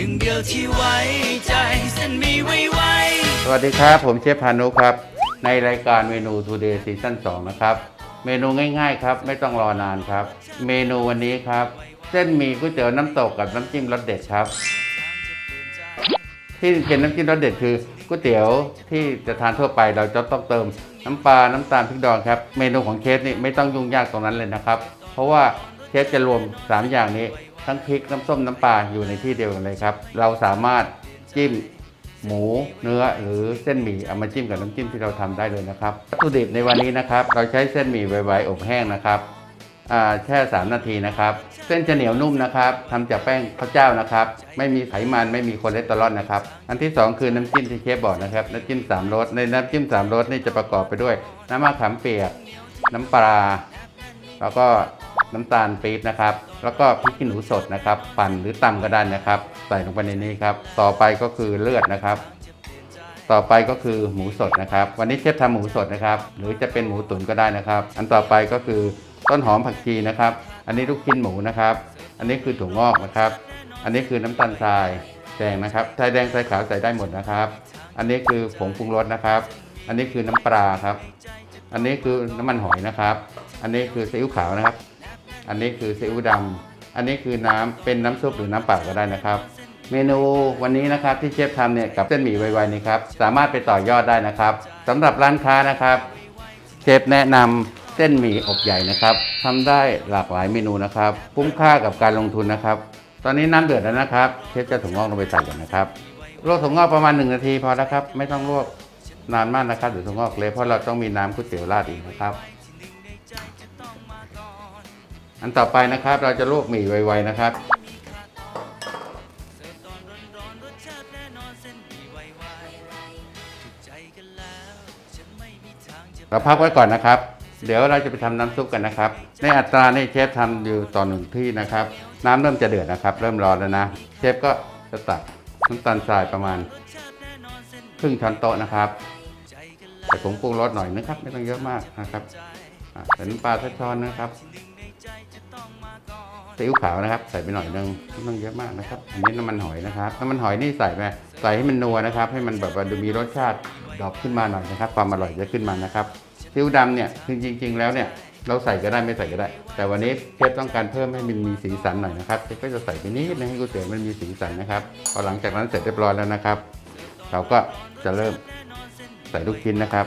หนึ่งเดียวที่ไว้ใจเส้นมีไว้ไว้ สวัสดีครับ ผมเชฟพานุครับ ในรายการเมนู Today ซีซั่น2นะครับ เมนูง่ายๆครับ ไม่ต้องรอนานครับ เมนูวันนี้ครับ เส้นหมี่ก๋วยเตี๋ยวน้ำตกกับน้ำจิ้มรสเด็ดครับ ที่เป็นน้ำจิ้มรสเด็ดคือก๋วยเตี๋ยวที่จะทานทั่วไปเราจะต้องเติมน้ำปลา น้ำตาลพริกดองครับ เมนูของเชฟนี่ไม่ต้องยุ่งยากตรงนั้นเลยนะครับ เพราะว่าเชฟจะรวม 3 อย่างนี้ ทั้งพริกน้ำส้มน้ำปลาอยู่ในที่เดียวกันเลยครับ เราสามารถจิ้มหมูเนื้อหรือเส้นหมี่เอามาจิ้มกับน้ำจิ้มที่เราทำได้เลยนะครับวัตถุดิบในวันนี้นะครับ เราใช้เส้นหมี่ไวๆอบแห้งนะครับอ่าแช่ 3 นาทีนะครับ เส้นจะเหนียวนุ่มนะครับทำจากแป้งข้าวเจ้านะครับ ไม่มีไขมันไม่มีคอเลสเตอรอลนะครับ อันที่ 2 คือน้ำจิ้มที่เชฟบอกนะครับ น้ำจิ้ม3รสในน้ำจิ้ม3รสนี่จะประกอบไปด้วย น้ำมะขามเปียก น้ำปลา แล้วก็ น้ำตาลปี๊บนะครับ แล้วก็พริกขี้หนูสดนะครับ ปั่นหรือตำก็ได้นะครับ ใส่ลงไปในนี้ครับ ต่อไปก็คือเลือดนะครับ ต่อไปก็คือหมูสดนะครับ วันนี้เชฟทำหมูสดนะครับ หรือจะเป็นหมูตุ๋นก็ได้นะครับ อันต่อไปก็คือต้นหอมผักชีนะครับ อันนี้ลูกชิ้นหมูนะครับ อันนี้คือถั่วงอกนะครับ อันนี้คือน้ำตาลทรายแดงนะครับทรายแดงทรายขาวใส่ได้หมดนะครับ อันนี้คือผงปรุงรสนะครับ อันนี้คือน้ำปลาครับ อันนี้คือน้ำมันหอยนะครับ อันนี้คือซีอิ๊วขาวนะครับ อันนี้คือซีอิ๊วดำอันนี้คือน้ำเป็นน้ำซุปหรือน้ำเปล่าก็ได้นะครับ เมนูวันนี้นะครับที่เชฟทำเนี่ยกับเส้นหมี่ไวๆนี่ครับสามารถไปต่อยอดได้นะครับสำหรับร้านค้านะครับเชฟแนะนำเส้นหมี่อบใหญ่นะครับทำได้หลากหลายเมนูนะครับคุ้มค่ากับการลงทุนนะครับ ตอนนี้น้ำเดือดแล้วนะครับเชฟจะถุงงอกลงไปใส่กันนะครับลวกถุงงอกประมาณ 1 นาทีพอแล้วครับ ไม่ต้องลวกนานมากนะครับเดี๋ยวถุงงอกเละเพราะเราต้องมีน้ำก๋วยเตี๋ยวราดอีกนะครับ อันต่อไปนะครับเราจะลวกหมี่ไวๆนะครับ เราพักไว้ก่อนนะครับ เดี๋ยวเราจะไปทำน้ำซุปกันนะครับ ในอัตรานี่เชฟทำอยู่ต่อหนึ่งที่นะครับ น้ำเริ่มจะเดือดนะครับ เริ่มร้อนแล้วนะ เชฟก็จะตักน้ำตาลทรายประมาณ ครึ่งช้อนโต๊ะนะครับใส่ผงปรุงรสหน่อยนะครับ ไม่ต้องเยอะมากนะครับอะใส่น้ำปลาสักช้อนนะครับ ซีอิ๊วขาวนะครับ ใส่ไปหน่อยนึงไม่ต้องเยอะมากนะครับ อันนี้น้ำมันหอยนะครับน้ำมันหอยนี่ใส่ไปใส่ให้มันนัวนะครับ ให้มันแบบว่าดูมีรสชาติดรอปขึ้นมาหน่อยนะครับ ความอร่อยจะขึ้นมานะครับซีอิ๊วดำเนี่ยจริง ๆ แล้วเนี่ยเราใส่ก็ได้ไม่ใส่ก็ได้ แต่วันนี้เชฟต้องการเพิ่มให้มันมีสีสันหน่อยนะครับเชฟก็จะใส่ไปนิดนึงให้ก๋วยเตี๋ยวมันมีสีสันนะครับพอหลังจากนั้นเสร็จเรียบร้อยแล้วนะครับ เราก็จะเริ่มใส่ลูกชิ้นนะครับ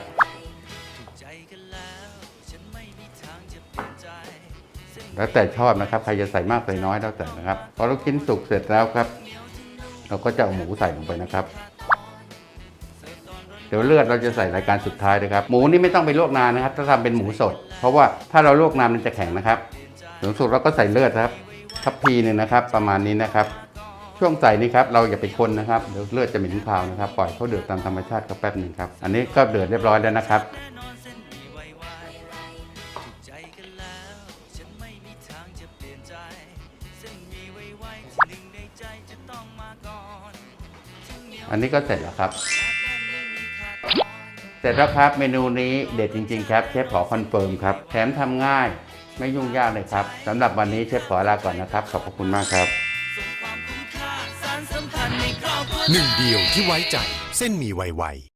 แล้วแต่ชอบนะครับ ใครจะใส่มากใส่น้อยแล้วแต่นะครับ พอลูกชิ้นสุกเสร็จแล้วครับ เราก็จะเอาหมูใส่ลงไปนะครับ เดี๋ยวเลือดเราจะใส่รายการสุดท้ายนะครับ หมูนี่ไม่ต้องไปลวกนานนะครับ ถ้าทำเป็นหมูสด เพราะว่าถ้าเราลวกนานมันจะแข็งนะครับถึงสุดเราก็ใส่เลือดครับทัพพีหนึ่งนะครับ ประมาณนี้นะครับ ช่วงใส่นี่ครับเราอย่าไปคนนะครับเดี๋ยวเลือดจะเหม็นคาวนะครับ ปล่อยเขาเดือดตามธรรมชาติก็แป๊บหนึ่งครับ อันนี้ก็เดือดเรียบร้อยแล้วนะครับ อันนี้ก็เสร็จแล้วครับ เสร็จแล้วครับเมนูนี้เด็ดจริง ๆ ครับเชฟขอคอนเฟิร์มครับ แถมทำง่ายไม่ยุ่งยากเลยครับสำหรับวันนี้เชฟขอลาก่อนนะครับ ขอบพระคุณมากครับส่งความคุ้มค่าสารสัมพันธ์ในครอบครัวหนึ่งเดียวที่ไว้ใจเส้นหมีไวๆ